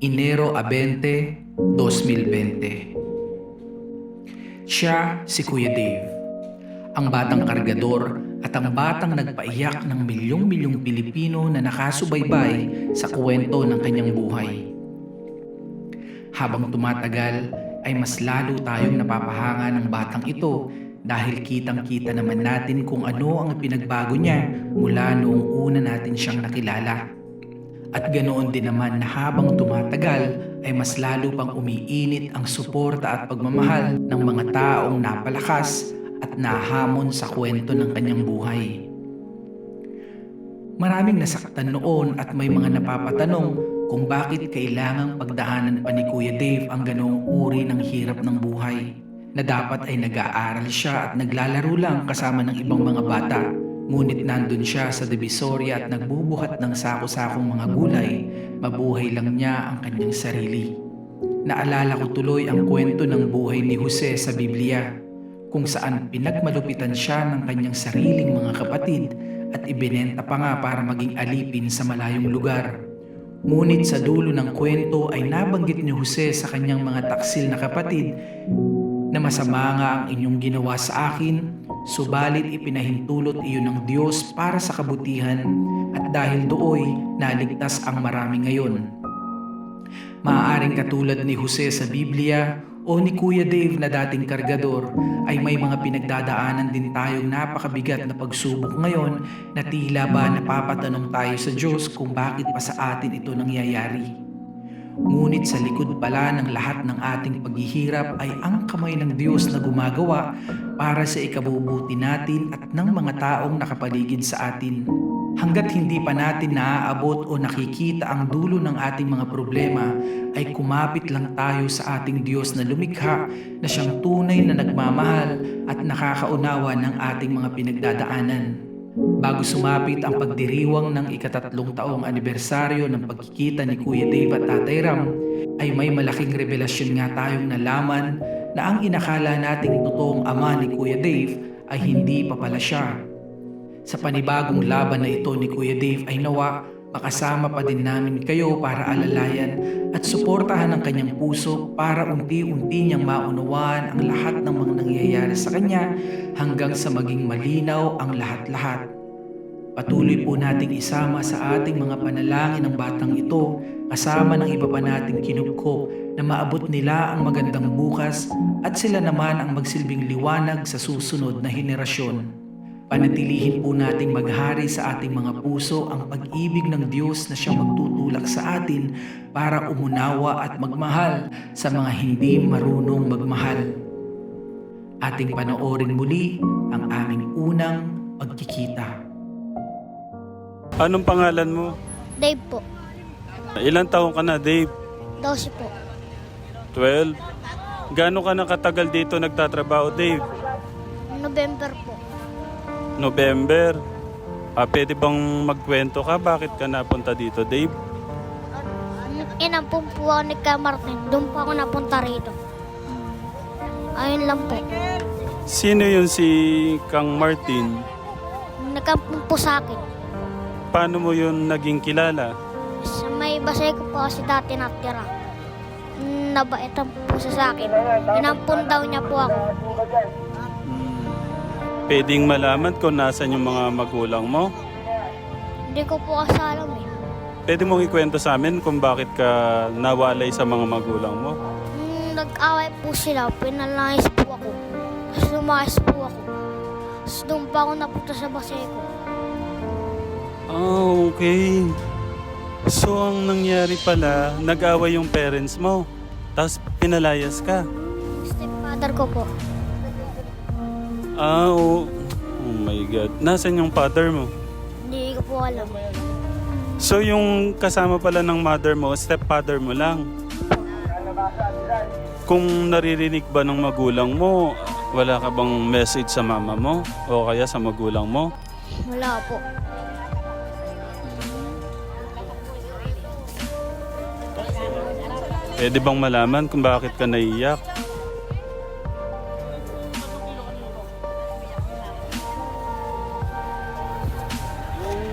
Enero a 20, 2020. Siya si Kuya Dave, ang batang kargador at ang batang nagpaiyak ng milyong-milyong Pilipino na nakasubaybay sa kwento ng kanyang buhay. Habang tumatagal ay mas lalo tayong napapahanga ng batang ito dahil kitang-kita naman natin kung ano ang pinagbago niya mula noong una natin siyang nakilala. At ganoon din naman na habang tumatagal ay mas lalo pang umiinit ang suporta at pagmamahal ng mga taong napalakas at nahamon sa kwento ng kanyang buhay. Maraming nasaktan noon at may mga napapatanong kung bakit kailangang pagdaanan pa ni Kuya Dave ang ganoong uri ng hirap ng buhay na dapat ay nag-aaral siya at naglalaro lang kasama ng ibang mga bata Ngunit nandun siya sa Divisoria at nagbubuhat ng sako-sakong mga gulay, mabuhay lang niya ang kanyang sarili. Naalala ko tuloy ang kwento ng buhay ni Jose sa Biblia, kung saan pinagmalupitan siya ng kanyang sariling mga kapatid at ibinenta pa nga para maging alipin sa malayong lugar. Ngunit sa dulo ng kwento ay nabanggit ni Jose sa kanyang mga taksil na kapatid na masama nga ang inyong ginawa sa akin, subalit ipinahintulot iyon ng Diyos para sa kabutihan at dahil dooy naligtas ang marami ngayon. Maaaring katulad ni Jose sa Biblia o ni Kuya Dave na dating kargador ay may mga pinagdadaanan din tayong napakabigat na pagsubok ngayon na tila ba napapatanong tayo sa Diyos kung bakit pa sa atin ito nangyayari. Ngunit sa likod pala ng lahat ng ating paghihirap ay ang kamay ng Diyos na gumagawa para sa ikabubuti natin at ng mga taong nakapaligid sa atin. Hanggat hindi pa natin naaabot o nakikita ang dulo ng ating mga problema, ay kumapit lang tayo sa ating Diyos na lumikha na siyang tunay na nagmamahal at nakakaunawa ng ating mga pinagdadaanan. Bago sumapit ang pagdiriwang ng ikatatlong taong anibersaryo ng pagkikita ni Kuya Dave at Tatay Ram, ay may malaking revelasyon nga tayong nalaman na ang inakala nating totoong ama ni Kuya Dave ay hindi pa pala siya. Sa panibagong laban na ito ni Kuya Dave ay nawa makasama pa din namin kayo para alalayan at suportahan ang kanyang puso para unti-unti niyang maunawaan ang lahat ng mga nangyayari sa kanya hanggang sa maging malinaw ang lahat-lahat. Patuloy po nating isama sa ating mga panalangin ng batang ito kasama ng iba pa nating kinubkop na maabot nila ang magandang bukas at sila naman ang magsilbing liwanag sa susunod na henerasyon. Panatilihin po nating maghari sa ating mga puso ang pag-ibig ng Diyos na siyang magtutulak sa atin para umunawa at magmahal sa mga hindi marunong magmahal. Ating panoorin muli ang aming unang pagkikita. Anong pangalan mo? Dave po. Ilan taong ka na, Dave? 12 po. 12? Gaano ka nakatagal dito nagtatrabaho, Dave? November po. November. Ah, pwede bang magkwento ka? Bakit ka napunta dito, Dave? Inampun po ako ni Ka Martin. Doon po ako napunta rito. Ayun lang po. Sino yun si Kang Martin? Nagkampun po sa akin. Paano mo yun naging kilala? Sa may basay ko po kasi dati natira. Nabaitan po siya sa akin. Inampun daw niya po ako. Hmm. Pwedeng malaman kung nasan yung mga magulang mo? Hindi ko po kasi alam eh. Pwede mong ikwento sa amin kung bakit ka nawalay sa mga magulang mo? Nung nag-away po sila, pinalayas po ako. Tapos lumayas po ako. Tapos doon pa ako napunta sa basay ko. Ah, okay. So, ang nangyari pala, nag-away yung parents mo. Tapos, pinalayas ka. Stepfather ko po. Ah, oh. oh my God. Nasaan yung father mo? Hindi ko po alam. So, yung kasama pala ng mother mo, stepfather mo lang. Kung naririnig ba ng magulang mo, wala ka bang message sa mama mo? O kaya sa magulang mo? Wala po. Pwede bang malaman kung bakit ka naiyak?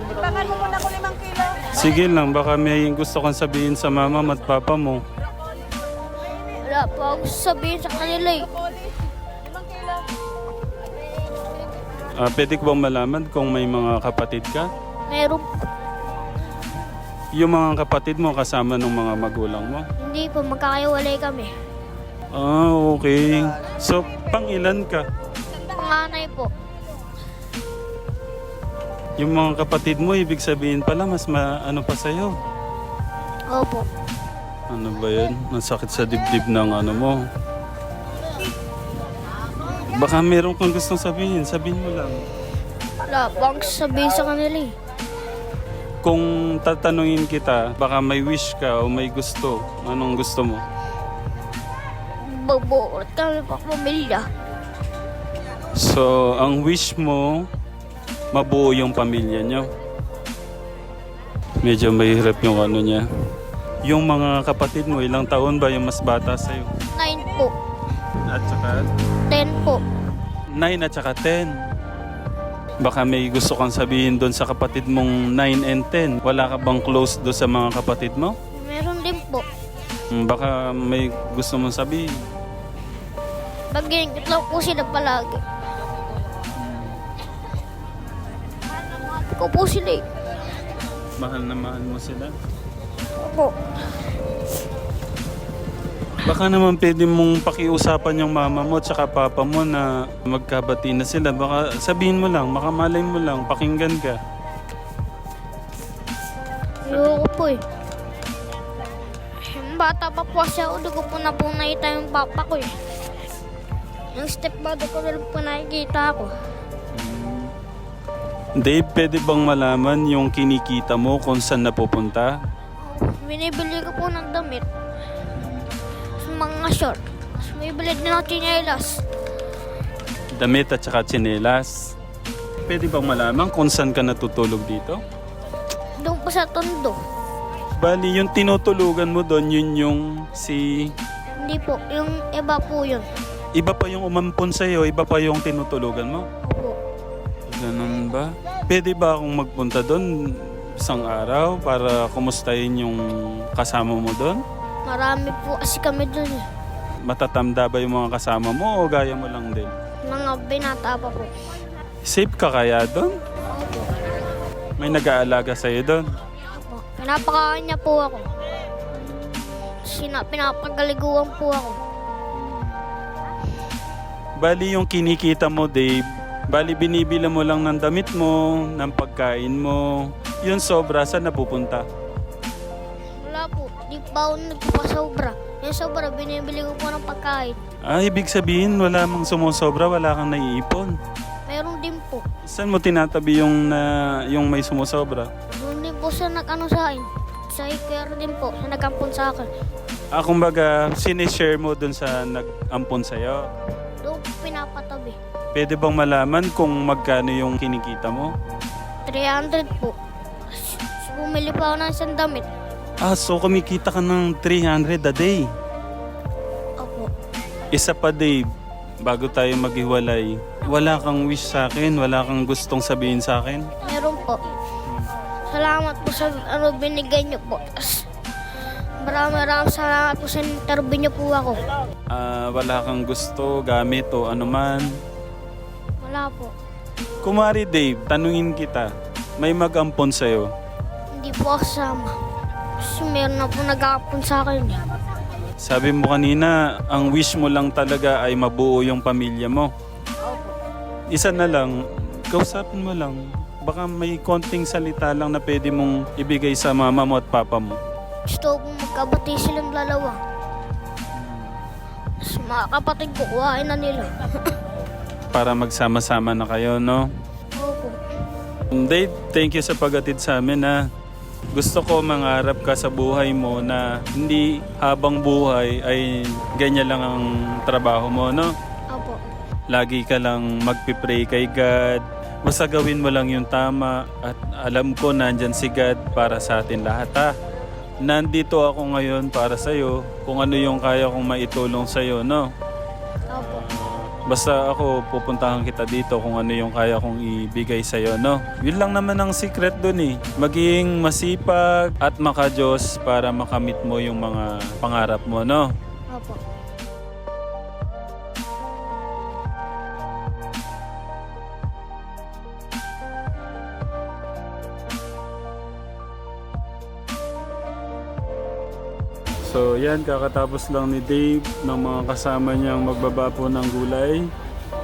Ipangan mo muna ko limang kilo. Si Sige lang, baka may gusto kang sabihin sa mama at papa mo. Wala po ako sabihin sa kanila eh. Ah, pwede ko bang malaman kung may mga kapatid ka? Meron po. Yung mga kapatid mo kasama ng mga magulang mo? Hindi po, magkakaiwalay kami. Ah, okay. So, pang ilan ka? Panganay po. Yung mga kapatid mo, ibig sabihin pala, mas ma, ano pa sa'yo? Opo. Ano ba yan? Ang sakit sa dibdib ng ano mo. Baka meron kang gustong sabihin, sabihin mo lang. Wala akong sabihin sa kanila eh. Kung tatanungin kita, baka may wish ka o may gusto, anong gusto mo? Magbuo kami pa pamilya. So, ang wish mo, mabuo yung pamilya nyo. Medyo mahirap yung ano niya. Yung mga kapatid mo, ilang taon ba yung mas bata sa'yo? Nine po. At saka Ten po. 9 at saka 10. Baka may gusto kang sabihin doon sa kapatid mong 9 and 10. Wala ka bang close doon sa mga kapatid mo? Meron din po. Hmm, Baka may gusto mong sabihin. Pag-iingit lang po sila palagi. Ko po sila eh. Mahal na mahal mo sila. Opo. Baka naman pwede mong pakiusapan yung mama mo at saka papa mo na magkabati na sila. Baka sabihin mo lang, makamalay mo lang, pakinggan ka. Ayoko po eh. Bata pa po siya, hindi ko po na po nakita yung papa ko eh. Yung stepmother ko lang po nakikita ako. Dave, pwede bang malaman yung kinikita mo kung saan napupunta? Binibili ko po ng damit. Mga short. Tapos may bili din ako chinelas. Damit at saka tsinelas. Pwede bang malaman kung saan ka natutulog dito? Doon po sa tondo. Bali, yung tinutulugan mo doon, yun yung si... Hindi po, yung iba po yun. Iba pa yung umampon sa'yo, iba pa yung tinutulugan mo. Opo. Ganun ba? Pwede ba akong magpunta doon isang araw para kumustahin yung kasama mo doon? Marami po kasi kami doon eh. Matatamda ba yung mga kasama mo o gaya mo lang din? Mga binata pa po. Safe ka kaya doon? Opo. May nag-aalaga sa'yo doon? Opo. Pinapakain niya po ako. Sina, pinapagaliguan po ako. Bali yung kinikita mo, Dave, bali binibila mo lang ng damit mo, ng pagkain mo. Yun sobra, saan napupunta? Ako nagpapasobra. Yung sobra, binibili ko po ng pagkain. Ah, ibig sabihin, wala mang sumusobra, wala kang naiipon. Meron din po. Saan mo tinatabi yung, na, yung may sumusobra? Doon din po siya nag-ano sa akin. Sa IKR din po. Siya nag-ampon sa akin. Ah, kumbaga, sinishare mo dun sa nag-ampon sa'yo. Doon po pinapatabi. Pwede bang malaman kung magkano yung kinikita mo? 300 po. Bumili pa ako ng isang damit. Ah, so kumikita ka ng 300 a day. Opo. Isa pa, Dave, bago tayo maghiwalay. Wala kang wish sa akin, wala kang gustong sabihin sa akin. Meron po. Salamat po sa ano binigay niyo po. Maraming maraming salamat po sa interview niyo po ako. Ah, wala kang gusto, gamit o anuman. Wala po. Kumari, Dave, tanungin kita. May mag-ampon sa'yo. Hindi po ako kasama. Kasi meron na po nag-aapon sa akin. eh. Sabi mo kanina, ang wish mo lang talaga ay mabuo yung pamilya mo. Isa na lang, kausapin mo lang. Baka may konting salita lang na pwede mong ibigay sa mama mo at papa mo. Gusto ko po magkabati silang dalawa. Tapos mga kapatid ko, kuhain na nila. Para magsama-sama na kayo, no? Opo. Dave, thank you sa paghatid sa amin ha. Gusto ko mangarap ka sa buhay mo na hindi habang buhay ay ganyan lang ang trabaho mo, no? Opo. Lagi ka lang magpipray kay God. Basta gawin mo lang yung tama at alam ko nandyan si God para sa atin lahat ha. Nandito ako ngayon para sa'yo kung ano yung kaya kong maitulong sa'yo, no? Basta ako, pupuntahan kita dito kung ano yung kaya kong ibigay sa'yo, no? Yun lang naman ang secret dun eh. Maging masipag at makajos para makamit mo yung mga pangarap mo, no? Opo. So yan, kakatapos lang ni Dave ng mga kasama niyang magbaba po ng gulay.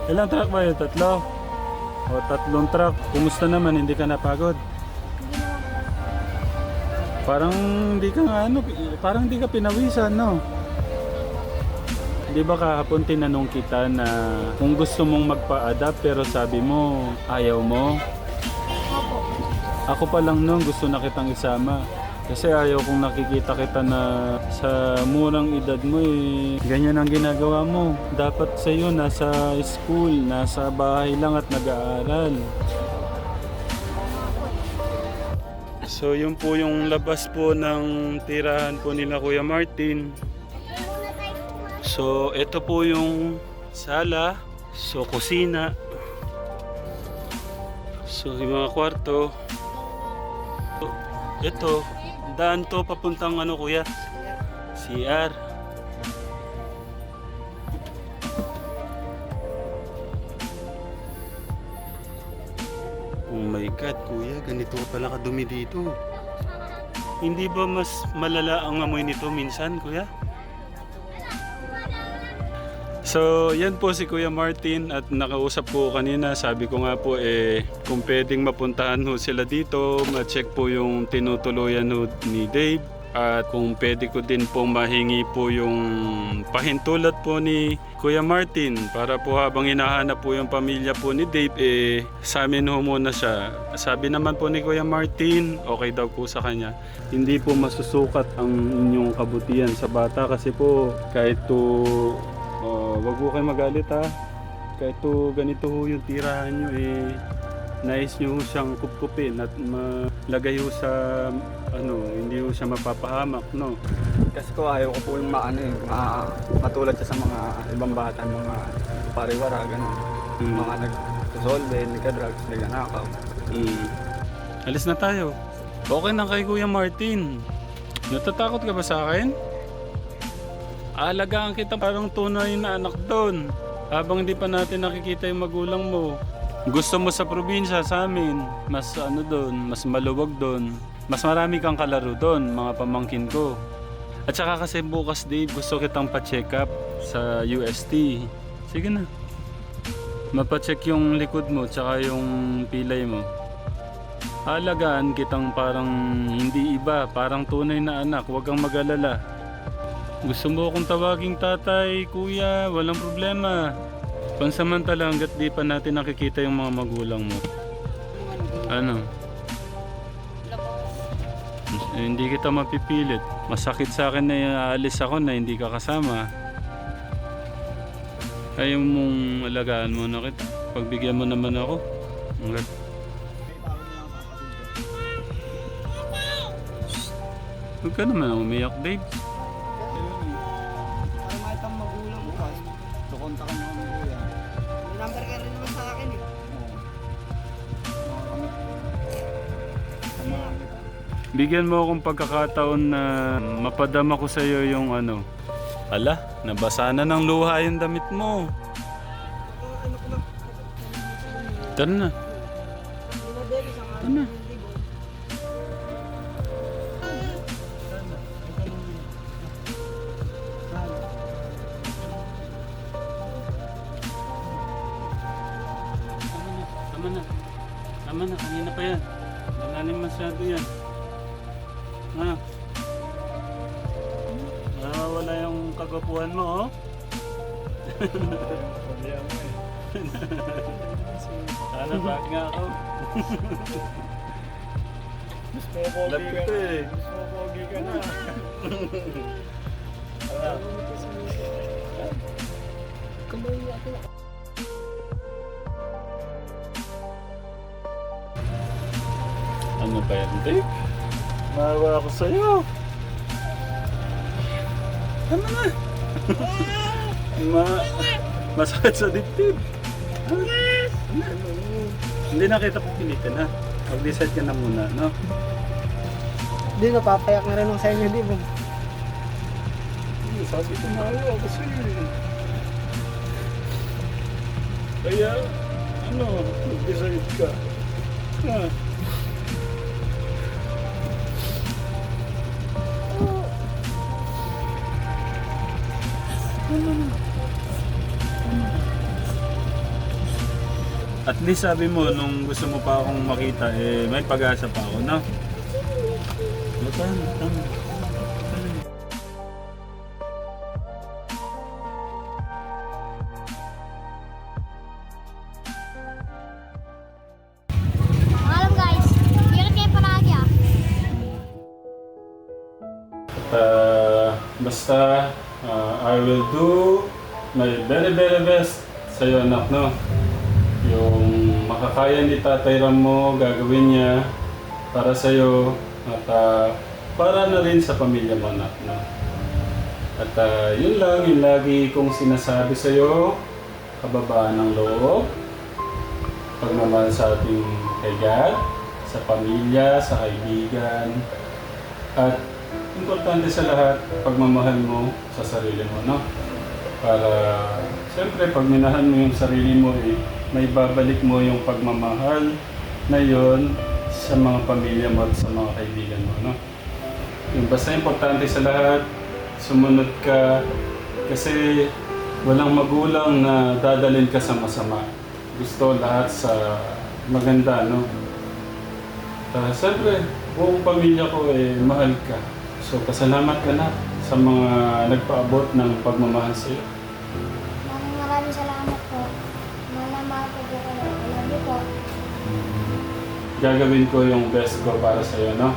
Ilang truck ba yun? Tatlo? O tatlong truck. Kumusta naman? Hindi ka napagod? Parang hindi ka nga ano, parang hindi ka pinawisan, no? Di ba kahapon tinanong kita na kung gusto mong magpa-adapt pero sabi mo ayaw mo? Ako pa lang noon gusto na kitang isama. Kasi ayaw kong nakikita kita na sa murang edad mo eh, ganyan ang ginagawa mo. Dapat sa iyo nasa school, nasa bahay lang at nag-aaral. So yun po yung labas po ng tirahan po nila Kuya Martin. So ito po yung sala, so kusina. So yung mga kwarto. Ito, daan to papuntang ano kuya? CR. Oh my God, kuya, ganito pala kadumi dito. Hindi ba mas malala ang amoy nito minsan, kuya? So, yan po si Kuya Martin at nakausap po kanina. Sabi ko nga po eh, kung pwedeng mapuntahan ho sila dito, ma-check po yung tinutuluyan ho ni Dave. At kung pwede ko din po mahingi po yung pahintulot po ni Kuya Martin para po habang hinahanap po yung pamilya po ni Dave, eh, sa amin ho muna siya. Sabi naman po ni Kuya Martin, okay daw po sa kanya. Hindi po masusukat ang inyong kabutihan sa bata kasi po kahit to Oh, wag po kayo magalit ha. Kahit to ganito ho yung tirahan nyo eh, nais nyo siyang kupkupin at malagay ho sa ano, hindi ho siya mapapahamak, no? Kasi ko ayaw ko po yung maano eh, ma- matulad siya sa mga ibang bata, mga pariwara, gano'n. Mm. Mga nag-solve, nagka-drugs, nagnanakaw. Mm. Alis na tayo. Okay na kay Kuya Martin. Natatakot ka ba sa akin? Alagaan kita parang tunay na anak doon. Habang hindi pa natin nakikita yung magulang mo. Gusto mo sa probinsya sa amin. Mas ano doon, mas maluwag doon. Mas marami kang kalaro doon, mga pamangkin ko. At saka kasi bukas Dave, gusto kitang pa-check up sa UST. Sige na. Mapacheck yung likod mo tsaka yung pilay mo. Alagaan kitang parang hindi iba, parang tunay na anak, huwag kang mag-alala. Gusto mo akong tawaging tatay, kuya, walang problema. Pansamantala hanggat di pa natin nakikita yung mga magulang mo. Ano? Eh, hindi kita mapipilit. Masakit sa akin na aalis ako na hindi ka kasama. Ayaw mong alagaan mo na kita. Pagbigyan mo naman ako. Hanggat Huwag ka naman umiyak, babe. Kukontakan mo kami kuya. Number ka rin naman sa akin eh. Bigyan mo akong pagkakataon na mapadama ko sa iyo yung ano. Ala, nabasa na ng luha yung damit mo. Tara na. Tara na. Tama na. Tama na, kanina pa yan. Malalim masyado yan. Ha? Nawawala yung kagwapuhan mo, oh. Sana bag nga ako. Lapit ko eh. Pogi ka na. Ano ba yan, Dave? Mawa ako sa'yo. Tama na. Ma... Masakit sa dibdib. Ano, ano, Hindi na kita pipilitin ha. Mag-decide ka na muna, no? Hindi, napapayak na rin ako sa inyo, di ba? Sabi ko na ako kasi Kaya, ano, mag-decide ka. Ha? At least sabi mo, nung gusto mo pa akong makita, eh, may pag-asa pa ako, no? Tama, tama. Alam guys, kayo palagi ah. Uh, basta, uh, I will do my very very best sa iyo anak, no? Yung makakaya ni Tatay Ram mo, gagawin niya para sa iyo at uh, para na rin sa pamilya mo anak, no? At uh, yun lang yung lagi kong sinasabi sa iyo, kababaan ng loob, pagmamahal sa ating kay God, sa pamilya, sa kaibigan, at importante sa lahat, pagmamahal mo sa sarili mo, no? Para, siyempre, pag minahan mo yung sarili mo, eh, may babalik mo yung pagmamahal na yon sa mga pamilya mo at sa mga kaibigan mo, no? Yung basta importante sa lahat, sumunod ka kasi walang magulang na dadalhin ka sa masama. Gusto lahat sa maganda, no? Uh, Siyempre, buong pamilya ko eh, mahal ka. So, pasalamat ka na sa mga nagpaabot ng pagmamahal sa. gagawin ko yung best ko para sa'yo, no?